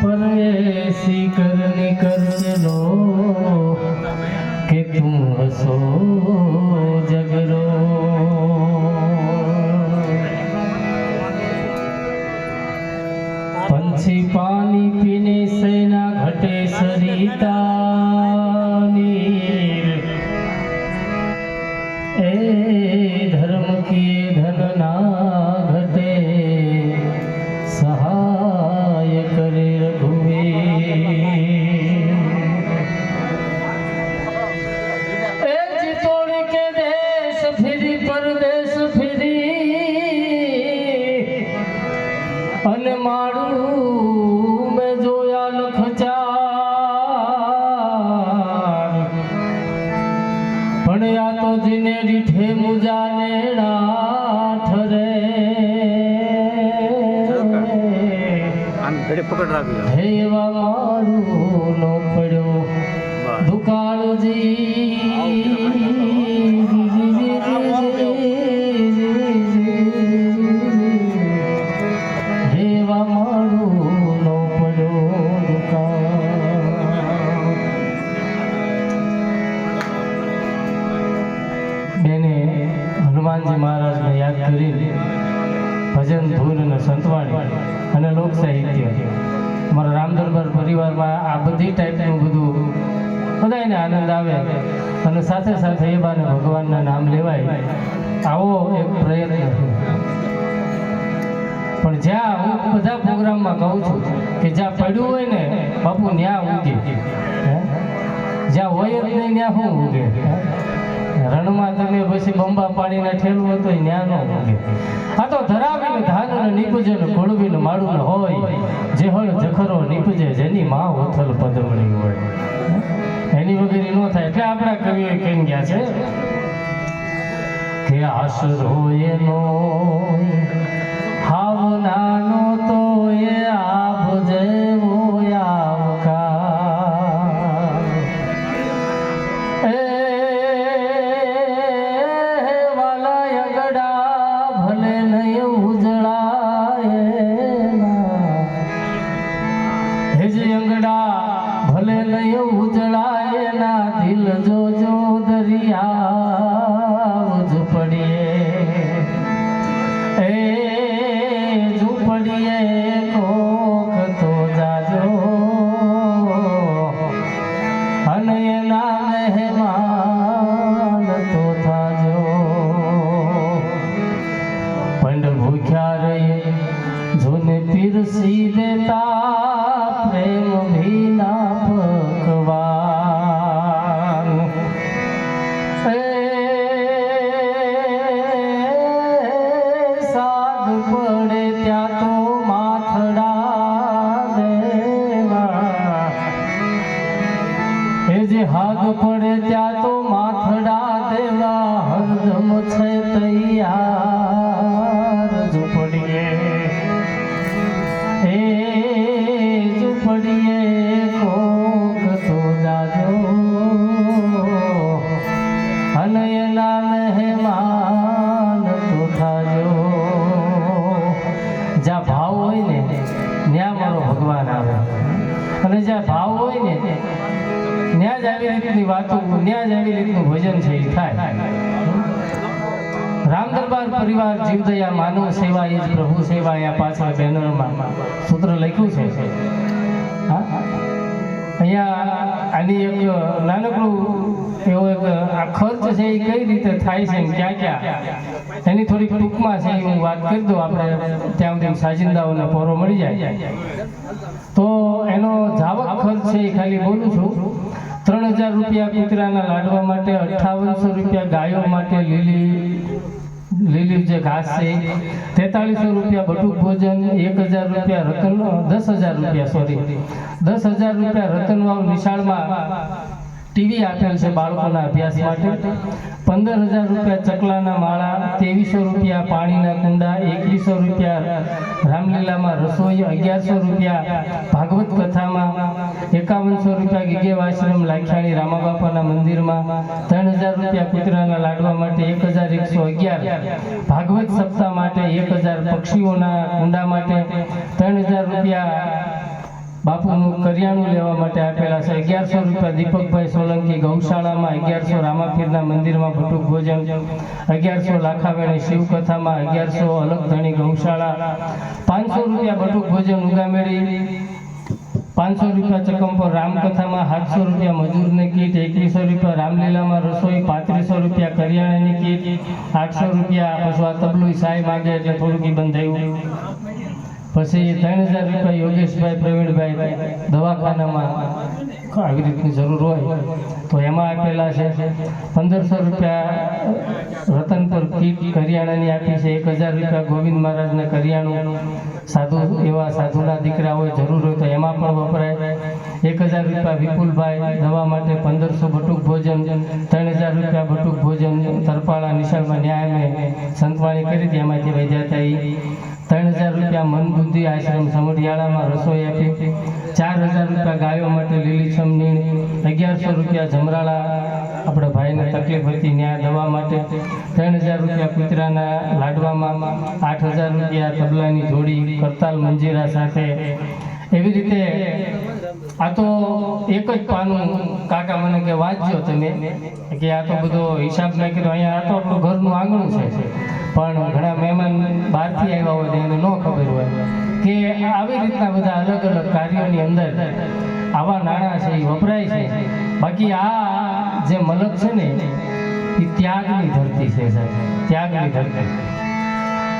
પરેશી કરને કરજલો કે તું હસો જગરો. પંછી પાણી પીને સેના ઘટે સરિતા પણ જ્યાં હું બધા પ્રોગ્રામમાં કહું છું કે જ્યાં પડ્યું હોય ને, બાપુ, ન્યા ઉગે જ્યાં હોય જ નહીં ત્યાં શું ઉગે રણમાં તમે પછી બંબા પાડીને ઠેલવું હતું ન્યા ન ઉગે આ તો ધરાવીને ધાન અને નીપજે ને ઘોડવીને ને હોય. જેહળ જખરો નીપજે, જેની માં ઓથલ પદમણી હોય. એની વગેરે ન થાય. એટલે આપણા કવિઓ કહી ગયા છે કે આશરો એનો હાવ નાનો તો એ આભ જેવો આવકાર જીવદયા માનવ સેવા એ જ પ્રભુ સેવા અહીંયા પાછળ બેનરમાં સૂત્ર લખ્યું છે. અહીંયા આની એક નાનકડું એવો એક, આ ખર્ચ છે એ કઈ રીતે થાય છે ક્યાં ક્યાં? એની થોડીક ટૂંકમાં છે એ હું વાત કરી દઉં. આપણે ત્યાં સુધી સાજિંદાઓને પોરો મળી જાય. તો એનો જાવક ખર્ચ છે એ ખાલી બોલું છું. ત્રણ હજાર રૂપિયા કૂતરાના લાડવા માટે, અઠ્ઠાવનસો રૂપિયા ગાયો માટે લીલી લીલી જે ઘાસ છે તેતાલીસો રૂપિયા બટુક ભોજન, એક હજાર રૂપિયા રતન, દસ હજાર રૂપિયા સોરી. દસ હજાર રૂપિયા રતનવાવ નિશાળમાં ટીવી આપેલ છે બાળકોના અભ્યાસ માટે. પંદર હજાર રૂપિયા ચકલાના માળા, ત્રેવીસો રૂપિયા પાણીના કુંડા, એકવીસો રૂપિયા રામલીલામાં રસોઈ, અગિયારસો રૂપિયા ભાગવત કથામાં, એકાવનસો રૂપિયા ગીગેવ આશ્રમ લાખિયાણી રામાબાપાના મંદિરમાં ત્રણ હજાર રૂપિયા કૂતરાના લાડવા માટે એક હજાર એકસો અગિયાર, ભાગવત સપ્તાહ માટે એક હજાર પક્ષીઓના કુંડા માટે ત્રણ હજાર રૂપિયા બાપુનું કરિયાણું લેવા માટે આપેલા છે. અગિયારસો રૂપિયા દીપકભાઈ સોલંકી ગૌશાળામાં, અગિયારસો રામાપીરના મંદિરમાં ભટુક ભોજન, અગિયારસો લાખાવેણી શિવકથામાં, અગિયારસો અલગધણી ગૌશાળા, પાંચસો રૂપિયા ભટુક ભોજન ઉગામેળી પાંચસો રૂપિયા ચકમપર રામકથામાં, સાતસો રૂપિયા મજૂરની કીટ, એકવીસો રૂપિયા રામલીલામાં રસોઈ, પાંત્રીસો રૂપિયા કરિયાણાની કીટ, આઠસો રૂપિયા, પછી આ તબલું સાઈ માગે એટલે થોડુંક બંધ થયું પછી ત્રણ હજાર રૂપિયા યોગેશભાઈ, પ્રવીણભાઈ દવાખાનામાં. આવી રીતની જરૂર હોય તો એમાં આપેલા છે. પંદરસો રૂપિયા રતનપુર કીટ કરિયાણાની આપી છે. એક હજાર રૂપિયા ગોવિંદ મહારાજને કરિયાણું. સાધુ, એવા સાધુના દીકરા હોય, જરૂર હોય તો એમાં પણ વપરાય. એક હજાર રૂપિયા વિપુલભાઈ દવા માટે પંદરસો બટુક ભોજન, ત્રણ હજાર રૂપિયા બટુક ભોજન તરપાળા નિશાળમાં ન્યાયમાં સંતવાણી કરી હતી. એમાંથી વૈદ્યાતા. ત્રણ હજાર રૂપિયા મન બુદ્ધિ આશ્રમ સમઢિયાળામાં રસોઈ આપી. ચાર હજાર રૂપિયા ગાયો માટે લીલીછમ નીણ અગિયારસો રૂપિયા જમરાળા. આપણે ભાઈને તકલીફ હતી ન્યાય દવા માટે. ત્રણ હજાર રૂપિયા કૂતરાના લાડવામાં. આઠ હજાર રૂપિયા તબલાની જોડી કરતાલ મંજીરા સાથે. એવી રીતે આ તો એક જ પાનું કાકા મને કે વાંચજો તમે. કે આ તો બધો હિસાબ નાખ્યો. અહીંયા આ તો આપણું ઘરનું આંગણું છે. પણ ઘણા મહેમાન બહારથી આવ્યા હોય તો એને ન ખબર હોય કે આવી રીતના બધા અલગ અલગ કાર્યોની અંદર આવા નાણાં છે, એ વપરાય છે. બાકી આ જે મલક છે ને, એ ત્યાગની ધરતી છે સાહેબ. ત્યાગની ધરતી.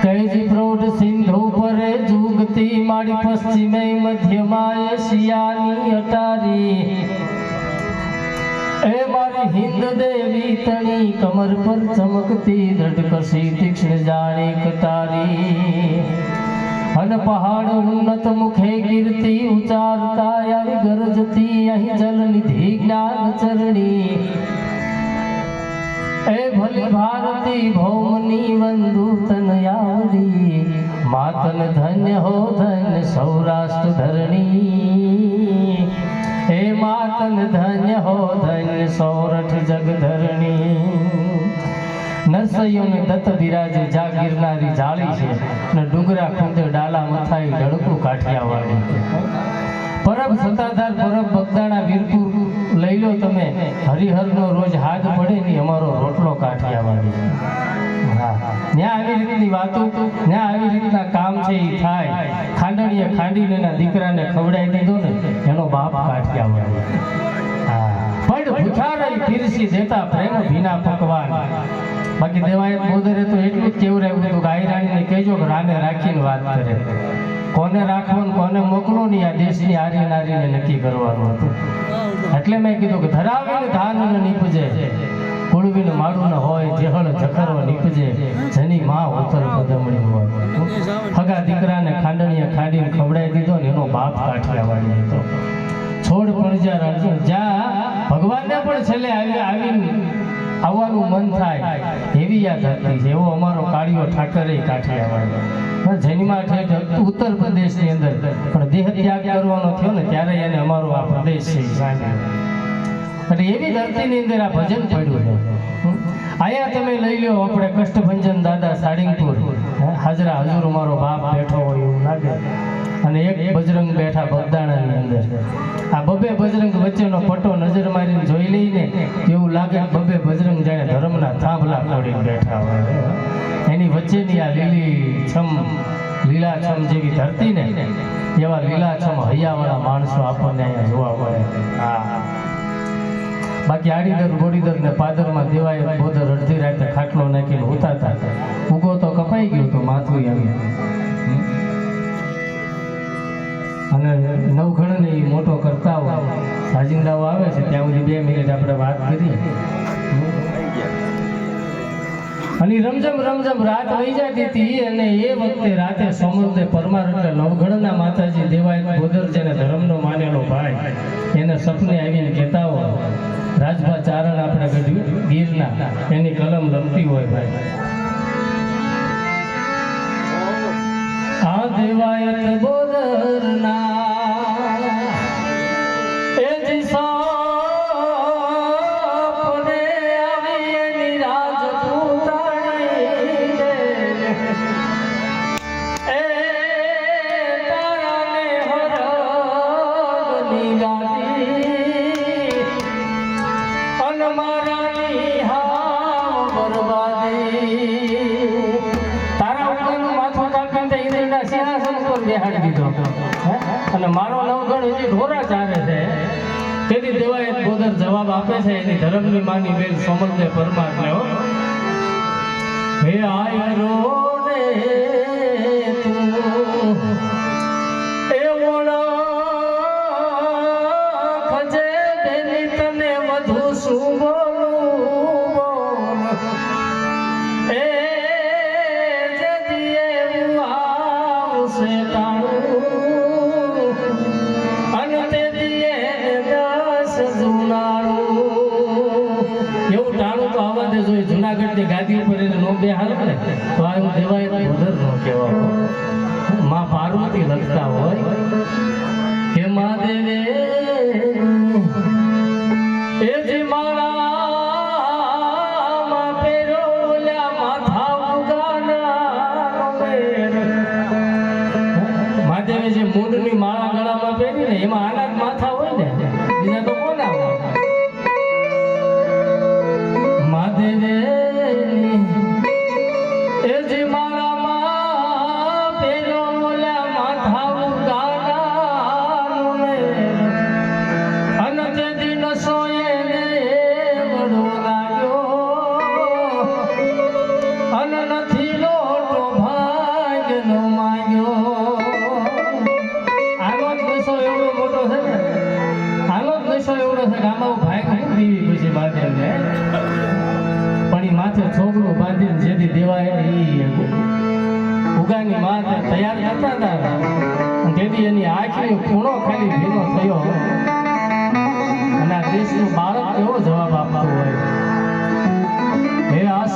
કૈજી પ્રૌઢ સિંધુ પર જુગતી માડી પશ્ચિમે મધ્યમાં એશિયાની અટારી. એ મારી હિન્દ દેવી તણી કમર પર ચમકતી દ્રઢ કસી તીક્ષ્ણ જાણી કટારી અન પહાડ ઉન્નત મુખે કીર્તિ ઉચારતા આવી ગરજતી, અહીં જલ નિધિ જ્ઞાન ચરણી. એ ભલી ભારતી ભૌમની વંદુ તન આવડી માતન ધન્ય હો ધન્ય સૌરાષ્ટ્ર ધરણી. હે માતન ધન્ય હો ધન્ય સૌરઠ જગધરણી નરસૈયોને દત્ત બિરાજે જાગીરનારી જાળી છે ને ડુંગરા ખૂંદે ડાલા મથાઈ ડળકું કાઠિયાવાડી પરબ સત્તાધાર પરબ બગદાણા વીરપુર લઈ લો તમે હરિહરનો રોજ હાથ પડે ને અમારો રોટલો કાઠિયાવાડી હા ત્યાં આવી રીતની વાતો ત્યાં આવી રીતના કામ છે એ થાય ખાંડણીએ ખાંડીને એના દીકરાને ખવડાવી દીધો ને, એનો બાપ કાઠિયાવાડી હા. પણ ભૂખારાઈ પીરસી દેતા પ્રેમ ભીના પકવાન. બાકી દેવાયત બોદરે તો એટલું જ કેવરાયું હતું કે આઈ રાણીને કહેજો કે રાને રાખીને વાત કરે. કોને રાખવો ને કોને મોકલો ને આ દેશની આરી નારીને નક્કી કરવાનું હતું. એટલે મેં કીધું કે ધરાવીને ધાન નીપજે. કુળવીને માળુના હોય જેહળ જખરો નીપજે જેની માં ઉતર પદમણી હોય. હગા દીકરાને ખાંડણીએ ખાંડીને ખવડાવી દીધો ને એનો બાપ કાઠિયાવાડી હતો. છોડ પડજાર અર્જુન જ્યાં ભગવાનને પણ છેલ્લે આવી આવીને આવવાનું મન થાય. એવી યાદ હતી છે એવો અમારો કાળિયો ઠાકરે કાઠિયાવાડ જન્મા ઠેઠ ઉત્તર પ્રદેશની અંદર. પણ દેહ ત્યાગ કરવાનો થયો ને ત્યારે એને અમારો આ પ્રદેશ છે. એટલે એવી ધરતીની અંદર આ ભજન પડ્યું છે. અહીંયા તમે લઈ લો આપણે કષ્ટભંજન દાદા સાળીંગપુર. હાજરા, હજુર મારો બાપ બેઠો હોય એવું લાગે. અને એક બજરંગ બેઠા બગદાણાની અંદર. આ બબે બજરંગ વચ્ચેનો પટ્ટો નજર મારીને જોઈ લઈને એવું લાગે બબે બજરંગ જાણે ધર્મના થાંભલા ફોડીને બેઠા હોય. એની વચ્ચેની આ લીલી છમ, લીલાછમ જેવી ધરતી ને એવા લીલાછમ હૈયાવાળા માણસો આપણને અહીંયા જોવા મળે. હા. બાકી આડીદર, ગોડીદર ને પાદરમાં દેવાય બોદર અડધી રાતે ખાટલો નાખીને ઉતારતા ઉગો તો કપાઈ ગયો તો માથું આવી અને નવઘણ ને એ મોટો કરતા હોય સાજિંદાઓ આવે છે, ત્યાં સુધી બે મિનિટ આપણે વાત કરી. અને રમઝમ રમઝમ રાત વહી જતી હતી અને એ વખતે રાતે સમુદ્ર પરમાર એટલે નવગણના માતાજી દેવાય ભોદર જેને ધર્મનો માનેલો ભાઈ, એને સપને આવીને કહેતા હોય, રાજભા ચારણ આપણે ગઢ્યું ગીરના, એની કલમ રમતી હોય ભાઈ. આ દેવાયત બોદરના બેન સોમલને પરમાત્મે હો આયરો પાર્વતી લખતા હોય. હે મહાદેવે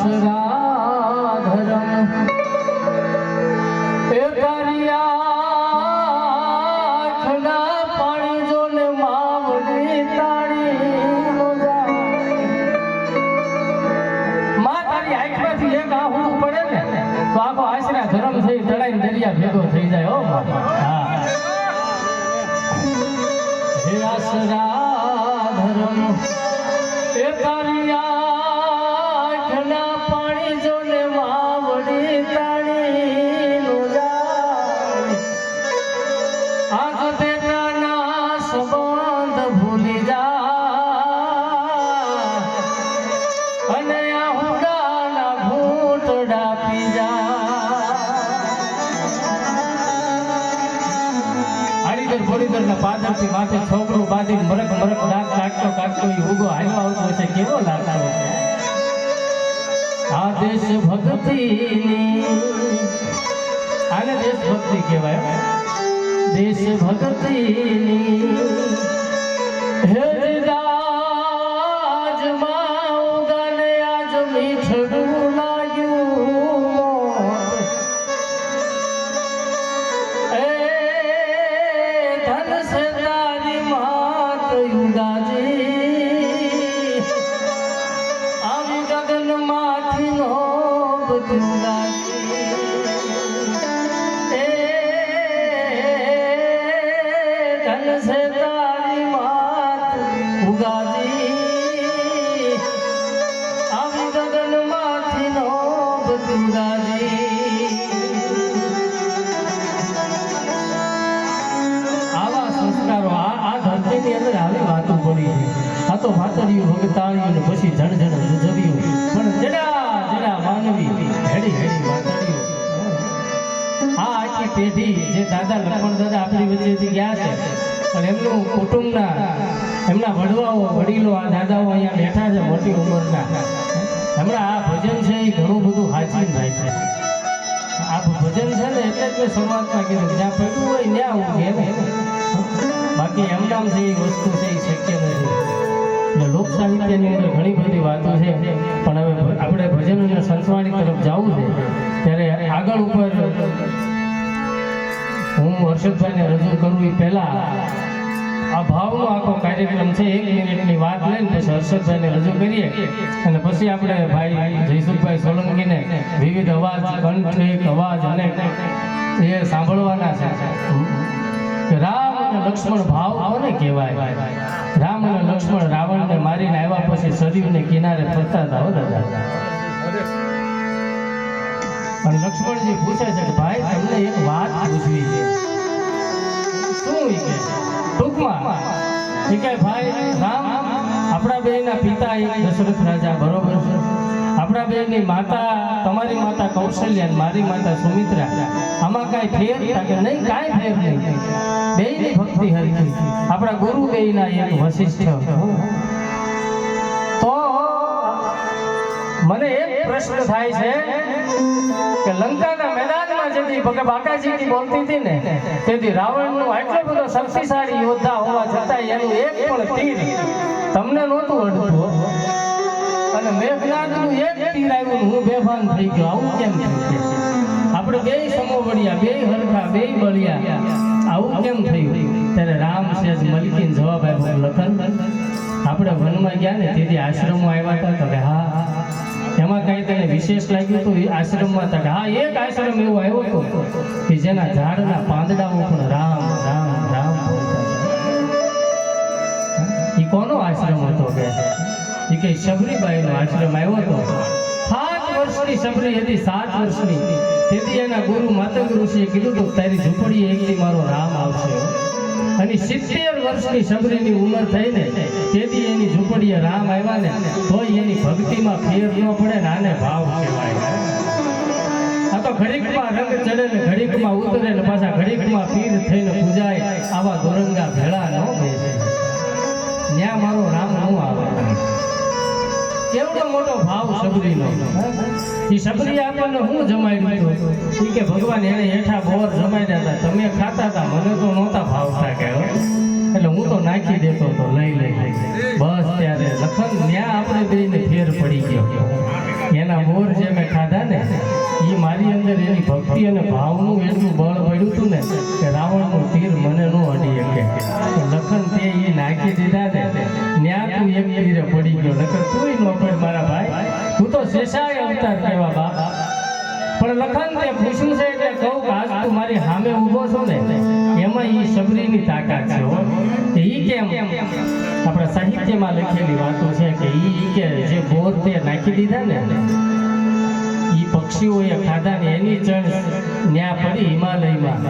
હે ભોળીદરના પાદરથી માથે છોકરું બાંધી મરક મરક દાંત કાઢતો કાઢતો એ ઉગો હાલવા આવતો હશે. કેવો લાગતો હશે આ દેશ ભક્તિની આને દેશ ભક્તિ કહેવાય. દેશ ભક્તિની હે તો ભાતરિયું દાદા લક્ષ્મણ દાદા આપણી વચ્ચેથી ગયા છે, પણ એમનું કુટુંબના, એમના વડવાઓ, વડીલો આ દાદાઓ અહીંયા બેઠા છે મોટી ઉંમરના. હમણાં આ ભજન છે એ ઘણું બધું હાચવીને થાય છે. આ ભજન છે ને એટલે જ મેં શરૂઆતમાં કીધું જ્યાં પડ્યું હોય ત્યાં ઊંઘે ને બાકી એમ નામ છે એ વસ્તુ છે એ શક્ય નથી. લોક સાહિત્યની અંદર ઘણી બધી વાતો છે. પણ હવે આપણે ભજન અને સંતવાણી તરફ જવું છે, ત્યારે આગળ ઉપર હું હર્ષદભાઈને રજૂ કરું એ પહેલા આ ભાવનો આખો કાર્યક્રમ છે, એક મિનિટની વાત લઈને પછી હર્ષદભાઈને રજૂ કરીએ. અને પછી આપણે ભાઈ જયસુખભાઈ સોલંકીને વિવિધ અવાજ, કંઠ અવાજ અને એ સાંભળવાના છે. રામ અને લક્ષ્મણ ભાવ કોને કહેવાય? રામ અને લક્ષ્મણ રાવણને મારીને આવ્યા પછી સરયુને કિનારે ફરતા હતા, હો દાદા. અને લક્ષ્મણજી પૂછે છે ભાઈ, તમને એક વાત પૂછવી છે. શું કે ટૂંકમાં, ઈ કે ભાઈ આપણા બેયના પિતા દશરથ રાજા આમાં કાંઈ નહીં, કાંઈ ફેર ભક્તિ હરખી. આપણા ગુરુ બેયના એક વશિષ્ઠ તો મને પ્રશ્ન થાય છે કે લંકાના મેદાનમાં જેથી બાકાજીની બોલતી હતી ને, તેથી રાવણનો આટલો બધો શક્તિશાળી યોદ્ધા હોવા છતાં એનું એક પણ તીર તમને નહોતું અડતું અને મેઘનાથનું એક તીર આવ્યું હું બેભાન થઈ ગયો. આવું કેમ? આપણે બે બળ્યા બે હરખા, બે બળ્યા. આવું કેમ થયું? ત્યારે રામ સેજ મલકીન જવાબ આપ્યો, લખન, આપણે વનમાં ગયા ને તેથી આશ્રમમાં આવ્યા હતા. તો કે, હા. એમાં કઈ તને વિશેષ લાગ્યું હતું એ આશ્રમમાં તને હા, એક આશ્રમ એવો આવ્યો હતો કે જેના ઝાડના પાંદડાઓ પણ રામ રામ રામ એ કોનો આશ્રમ હતો કે? ઈ કે શબરીબાઈનો આશ્રમ આવ્યો હતો. સાત વર્ષની શબરી હતી, સાત વર્ષની. તેથી એના ગુરુ માતંગ ઋષિએ કીધું હતું તારી ઝૂંપડી એકથી મારો રામ આવશે. અને સિત્તેર વર્ષની સબરીની ઉંમર થઈને તેથી એની ઝૂંપડીએ રામ આવ્યા ને, તોય એની ભક્તિમાં ફેર ન પડે ને આને ભાવ કહેવાય. આ તો ઘડીકમાં ઘડીકમાં ઉતરે પાછા ઘડીકમાં પીર થઈને પૂજાય આવા દોરંગા ભેળા ન ન્યા મારો રામ ન આવે. કેવડો મોટો ભાવ શબરીનો એ શબરી આપણને હું જમાડ્યું હતું કે ભગવાન એને હેઠા બોર જમાડ્યા હતા તમે ખાતા હતા મને તો નહોતા ભાવતા કહેવાય. એટલે હું તો નાખી દેતો હતો લઈ લઈ બસ ત્યારે લખન ત્યાં આપણે બેયને ફેર પડી ગયો. એના મોર જે મેં ખાધા ને એ મારી અંદર એની ભક્તિ અને ભાવનું એટલું બળ પડ્યું હતું ને કે રાવણનું તીર મને ન અડી શકે. લખન તે એ નાખી દીધા ને ત્યાં તું એક તીરે પડી ગયો. નકર તું ન પડે મારા ભાઈ. તું તો શેષાય અવતાર કહેવા બાપા. પણ લખન તે પૂછ્યું છે એટલે કહું કે આજ તું મારી સામે ઊભો છો ને એમાં એ સબરીની તાકાત છે ઈ કેમ? આપણા સાહિત્યમાં લખેલી વાતો છે કે ઈ કે જે બોર તે નાખી દીધા ને એ પક્ષીઓએ ખાધા ને એની જણ ન્યા પડી હિમાલયમાં.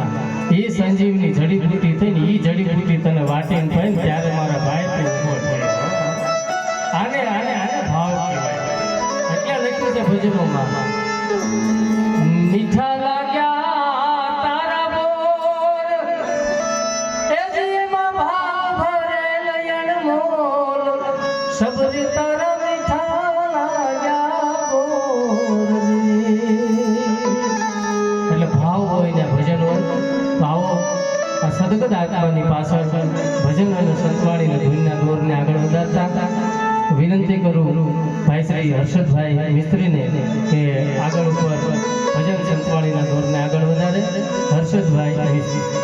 એ સંજીવની જડીબુટી થઈને એ જડીબૂટી તને વાટીને ને ત્યારે મારા ભાઈ તું ઊભો થયો આને આને આને ભાવ કહેવાય. એટલે લખ્યું છે ભજનોમાં. મીઠા સદગત પાછળ ભજન અને સંતવાણીને ધૂનના દોરને આગળ વધારતા વિનંતી કરું ભાઈ શ્રી હર્ષદભાઈ મિસ્ત્રીને કે આગળ ઉપર ભજન સંતવાણીના દોરને આગળ વધારે. હર્ષદભાઈ મિસ્ત્રી